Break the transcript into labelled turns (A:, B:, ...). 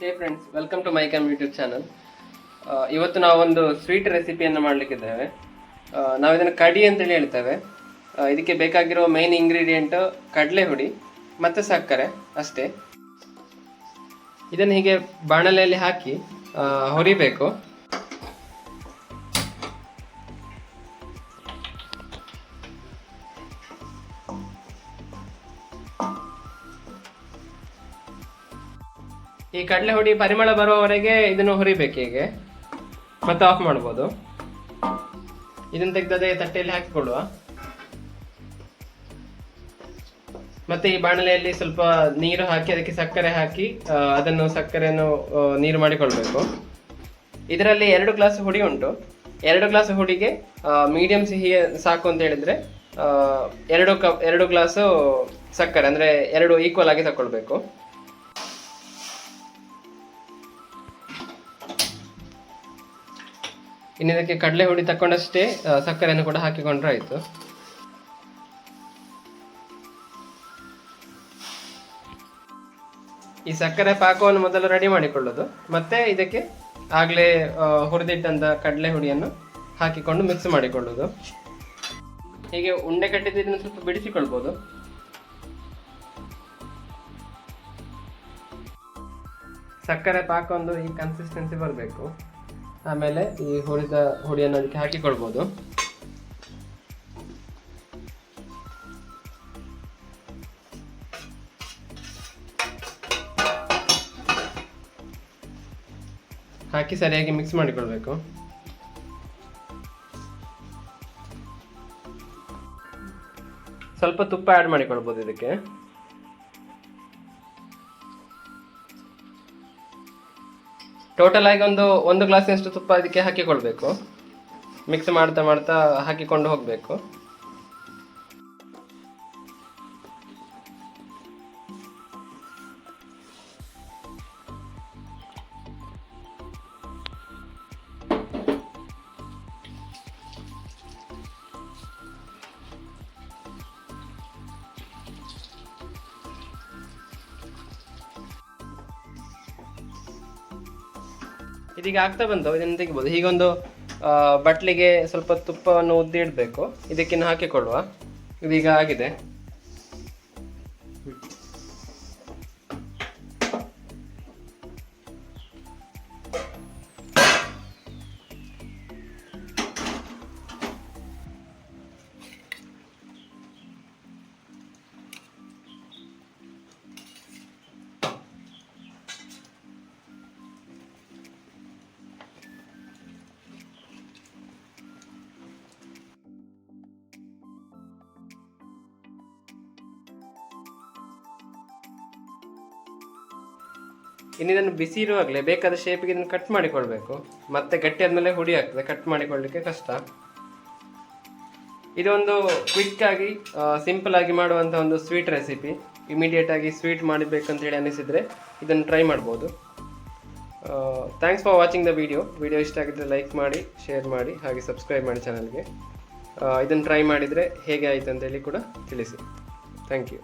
A: Hey friends welcome to my cam YouTube channel ಇವತ್ತು ನಾವೊಂದು sweet ರೆಸಿಪಿಯನ್ನು ಮಾಡಲಿಕ್ಕಿದ್ದೇವೆ. ಆ, ನಾವು ಇದನ್ನು ಕಡಿ ಅಂತೇಳಿ ಹೇಳ್ತೇವೆ. ಆ, ಇದಕ್ಕೆ ಬೇಕಾಗಿರೋ ಮೈನ್ ಇಂಗ್ರೀಡಿಯೆಂಟು ಕಡಲೆ ಹುಡಿ ಮತ್ತು ಸಕ್ಕರೆ ಅಷ್ಟೇ. ಇದನ್ನು ಹೀಗೆ ಬಾಣಲೆಯಲ್ಲಿ ಹಾಕಿ ಆ, ಹುರಿಬೇಕು. ಈ ಕಡಲೆ ಹುಡಿ ಪರಿಮಳ ಬರುವವರೆಗೆ ಇದನ್ನು ಹುರಿಬೇಕು ಹೀಗೆ. ಮತ್ತೆ ಆಫ್ ಮಾಡ್ಬೋದು. ಇದನ್ನು ತೆಗೆದದೇ ತಟ್ಟೆಯಲ್ಲಿ ಹಾಕಿಕೊಡುವ ಮತ್ತೆ ಈ ಬಾಣಲೆಯಲ್ಲಿ ಸ್ವಲ್ಪ ನೀರು ಹಾಕಿ, ಅದಕ್ಕೆ ಸಕ್ಕರೆ ಹಾಕಿ ಅದನ್ನು ಸಕ್ಕರೆಯನ್ನು ನೀರು ಮಾಡಿಕೊಳ್ಬೇಕು. ಇದರಲ್ಲಿ ಎರಡು ಗ್ಲಾಸ್ ಹುಡಿ ಉಂಟು. ಎರಡು ಗ್ಲಾಸ್ ಹುಡಿಗೆ ಮೀಡಿಯಂ ಸಿಹಿ ಸಾಕು ಅಂತ ಹೇಳಿದ್ರೆ ಎರಡು ಕಪ್, ಎರಡು ಗ್ಲಾಸು ಸಕ್ಕರೆ, ಅಂದ್ರೆ ಎರಡು ಈಕ್ವಲ್ ಆಗಿ ತಗೊಳ್ಬೇಕು ಇನ್ನು ಇದಕ್ಕೆ ಕಡಲೆ ಹುಡಿ ತಕೊಂಡಷ್ಟೇ ಸಕ್ಕರೆಯನ್ನು ಕೂಡ ಹಾಕಿಕೊಂಡ್ರೆ ಆಯಿತು. ಈ ಸಕ್ಕರೆ ಪಾಕವನ್ನು ಮೊದಲು ರೆಡಿ ಮಾಡಿಕೊಳ್ಳೋದು. ಮತ್ತೆ ಇದಕ್ಕೆ ಆಗ್ಲೇ ಹುರಿದಿಟ್ಟಂತ ಕಡಲೆ ಹುಡಿಯನ್ನು ಹಾಕಿಕೊಂಡು ಮಿಕ್ಸ್ ಮಾಡಿಕೊಳ್ಳೋದು. ಹೀಗೆ ಉಂಡೆ ಕಟ್ಟಿದ್ದನ್ನು ಸ್ವಲ್ಪ ಬಿಡಿಸಿಕೊಳ್ಬೋದು. ಸಕ್ಕರೆ ಪಾಕ ಒಂದು ಈ ಕನ್ಸಿಸ್ಟೆನ್ಸಿ ಬರಬೇಕು. ಆಮೇಲೆ ಈ ಹುರಿದ ಹುಡಿಯನ್ನು ಅದಕ್ಕೆ ಹಾಕಿಕೊಳ್ಬೋದು. ಹಾಕಿ ಸರಿಯಾಗಿ ಮಿಕ್ಸ್ ಮಾಡಿಕೊಳ್ಬೇಕು. ಸ್ವಲ್ಪ ತುಪ್ಪ ಆ್ಯಡ್ ಮಾಡಿಕೊಳ್ಬೋದು ಇದಕ್ಕೆ. ಟೋಟಲ್ ಆಗಿ ಒಂದು ಒಂದು ಗ್ಲಾಸಿನಷ್ಟು ತುಪ್ಪ ಅದಕ್ಕೆ ಹಾಕಿಕೊಳ್ಬೇಕು ಮಿಕ್ಸ್ ಮಾಡ್ತಾ ಮಾಡ್ತಾ ಹಾಕಿಕೊಂಡು ಹೋಗಬೇಕು. ಇದೀಗ ಆಗ್ತಾ ಬಂತು ಇದನ್ನು ತೆಗಿಬೋದು. ಹೀಗೊಂದು ಬಟ್ಲಿಗೆ ಸ್ವಲ್ಪ ತುಪ್ಪವನ್ನು ಉದ್ದಿ ಇಡಬೇಕು ಇದಕ್ಕಿನ್ನು ಹಾಕಿಕೊಳ್ಳುವ. ಇದೀಗ ಆಗಿದೆ. ಇನ್ನು ಇದನ್ನು ಬಿಸಿ ಇರುವಾಗಲೇ ಬೇಕಾದ ಶೇಪಿಗೆ ಇದನ್ನು ಕಟ್ ಮಾಡಿಕೊಳ್ಬೇಕು. ಮತ್ತೆ ಗಟ್ಟಿ ಆದಮೇಲೆ ಹುಡಿ ಆಗ್ತದೆ ಕಟ್ ಮಾಡಿಕೊಳ್ಳಿಕ್ಕೆ ಕಷ್ಟ. ಇದೊಂದು ಕ್ವಿಕ್ ಆಗಿ ಸಿಂಪಲ್ ಆಗಿ ಮಾಡುವಂಥ ಒಂದು ಸ್ವೀಟ್ ರೆಸಿಪಿ ಇಮಿಡಿಯೇಟ್ ಆಗಿ ಸ್ವೀಟ್ ಮಾಡಬೇಕಂತ ಹೇಳಿ ಅನಿಸಿದರೆ ಇದನ್ನು ಟ್ರೈ ಮಾಡ್ಬೋದು. Thanks for watching the video video ಇಷ್ಟ ಆಗಿದ್ದರೆ ಲೈಕ್ ಮಾಡಿ ಶೇರ್ ಮಾಡಿ, ಹಾಗೆ ಸಬ್ಸ್ಕ್ರೈಬ್ ಮಾಡಿ ಚಾನಲ್ಗೆ ಇದನ್ನು ಟ್ರೈ ಮಾಡಿದರೆ ಹೇಗೆ ಆಯಿತು ಅಂತೇಳಿ ಕೂಡ ತಿಳಿಸಿ. Thank you